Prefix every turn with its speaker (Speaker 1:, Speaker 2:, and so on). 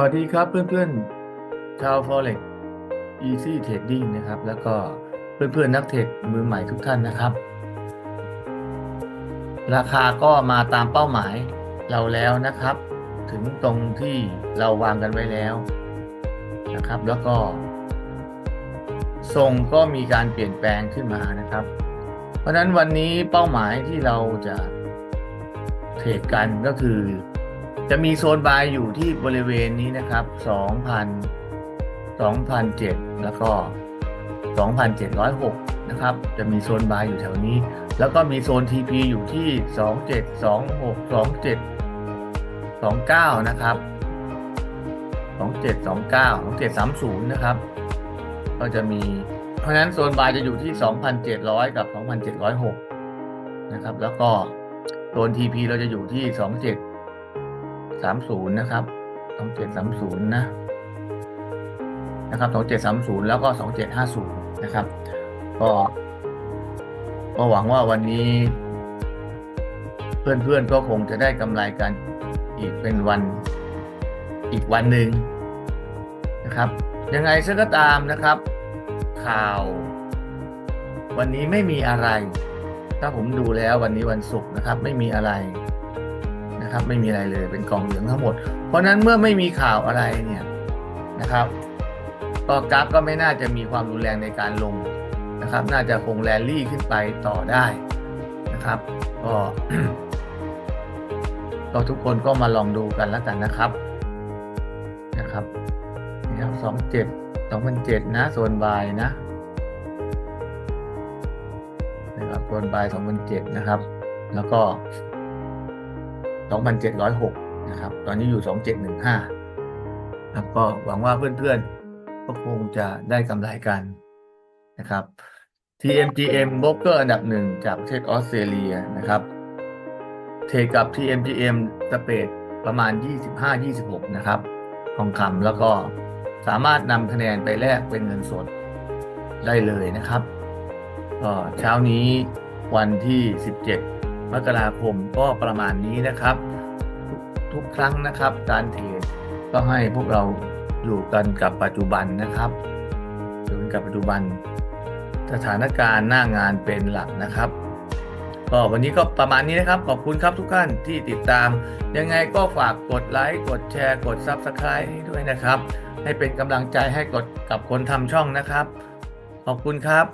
Speaker 1: วัสดีครับเพื่อนๆชาว Forex Easy Trading นะครับ แล้วก็เพื่อนๆนักเทรดมือใหม่ทุกท่านนะครับ ราคาก็มาตามเป้าหมายเราแล้วนะครับ ถึงตรงที่เราวางกันไว้แล้วนะครับ แล้วก็ ทรงก็มีการเปลี่ยนแปลงขึ้นมานะครับ เพราะฉะนั้นวันนี้เป้าหมายที่เราจะเทรดกันก็คือ จะมีโซนบายอยู่ที่บริเวณนี้นะครับ2,000 2,007 แล้วก็ 2,706 นะครับ จะมีโซนบายอยู่แถวนี้ แล้วก็มีโซน TP อยู่ที่ 2726 27 29 นะครับ 2729 2730 นะครับ ก็จะมี เพราะฉะนั้นโซนบายจะอยู่ที่ 2,700 กับ 2,706 นะครับ แล้วก็โซน TP เราจะอยู่ที่ 27 30นะครับ2730นะนะครับ2730แล้วก็2750นะครับ ก็ก็หวังว่าวันนี้ เพื่อนๆก็คงจะได้กำไรกันอีกเป็นวันอีกวันหนึ่งนะครับ ยังไงซะก็ตามนะครับ ข่าว วันนี้ไม่มีอะไร ถ้าผมดูแล้ววันนี้วันศุกร์นะครับ ไม่มีอะไร นะครับ ไม่มีอะไรเลยเป็นกล่องเหลืองทั้งหมด เพราะนั้นเมื่อไม่มีข่าวอะไรเนี่ยนะครับก็กราฟก็ไม่น่าจะมีความรุนแรงในการลงนะครับ น่าจะคงแรลลี่ขึ้นไปต่อได้นะครับ ก็ก็ทุกคนก็มาลองดูกันแล้วกันนะครับนะครับนี่ครับสองเจ็ดสองพันเจ็ดนะโซนบายนะนะครับโซนบายสองพันเจ็ดนะครับ แล้วก็ สองพันะครับ ตอนนี้อยู่สองเจ็ดหนึ่งห้าครับก็หวังว่าเพื่อนๆ ก็คงจะได้กำไรกันนะครับ TMGM โบรกเกอร์อันดับหนึ่งจากประเทศออสเตรเลียนะครับ เทกับ TMGM สเปดประมาณ 25-26 นะครับ ทองคำแล้วก็สามารถนำคะแนนไปแลกเป็นเงินสดได้เลยนะครับ ก็เช้านี้วันที่ 17 มกราคมก็ประมาณนี้นะครับ ทุกครั้งนะครับ การเทรดก็ให้พวกเราอยู่กันกับปัจจุบันนะครับอยู่กันกับปัจจุบัน สถานการณ์หน้างานเป็นหลักนะครับก็วันนี้ก็ประมาณนี้นะครับ ขอบคุณครับทุกท่านที่ติดตาม ยังไงก็ฝากกดไลค์กดแชร์ กด Subscribe ให้ด้วยนะครับ ให้เป็นกำลังใจให้กดกับคนทำช่องนะครับ ขอบคุณครับ